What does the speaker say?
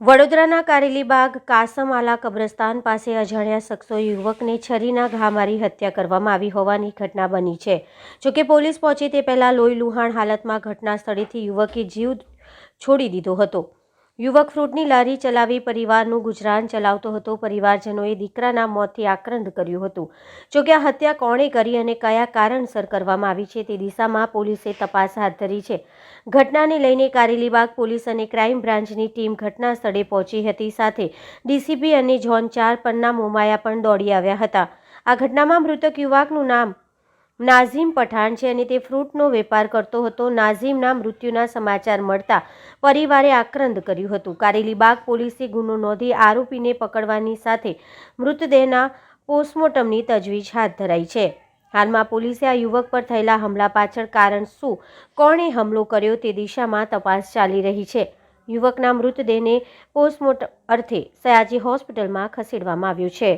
વડોદરાના કારેલીબાગ કાસમઆલા કબ્રસ્તાન પાસે અજાણ્યા શખ્સો યુવકને છરીના ઘા મારી હત્યા કરવામાં આવી હોવાની ઘટના બની છે. જોકે પોલીસ પહોંચી તે પહેલાં લોહી લુહાણ હાલતમાં ઘટના સ્થળેથી યુવકે જીવ છોડી દીધો હતો. યુવક ફ્રૂટની લારી ચલાવી પરિવારનું ગુજરાન ચલાવતો હતો. પરિવારજનોએ દીકરાના મોતથી આક્રંદ કર્યું હતું. જોકે આ હત્યા કોણે કરી અને કયા કારણસર કરવામાં આવી છે તે દિશામાં પોલીસે તપાસ હાથ ધરી છે. ઘટનાને લઈને કારેલીબાગ પોલીસ અને ક્રાઇમ બ્રાન્ચની ટીમ ઘટના સ્થળે પહોંચી હતી. સાથે ડીસીપી અને ઝોન ચાર પન્ના મોમાયા પણ દોડી આવ્યા હતા. આ ઘટનામાં મૃતક યુવકનું નામ નાઝીમ પઠાણ છે અને તે ફ્રૂટનો વેપાર કરતો હતો. નાઝીમના મૃત્યુના સમાચાર મળતા પરિવારે આક્રંદ કર્યું હતું. કારેલીબાગ પોલીસે ગુનો નોંધી આરોપીને પકડવાની સાથે મૃતદેહના પોસ્ટમોર્ટમની તજવીજ હાથ ધરાઈ છે. હાલમાં પોલીસે આ યુવક પર થયેલા હમલા પાછળ કારણ શું, કોણે હમલો કર્યો તે દિશામાં તપાસ ચાલી રહી છે. યુવકના મૃતદેહને પોસ્ટમોર્ટમ અર્થે સયાજી હોસ્પિટલમાં ખસેડવામાં આવ્યો છે.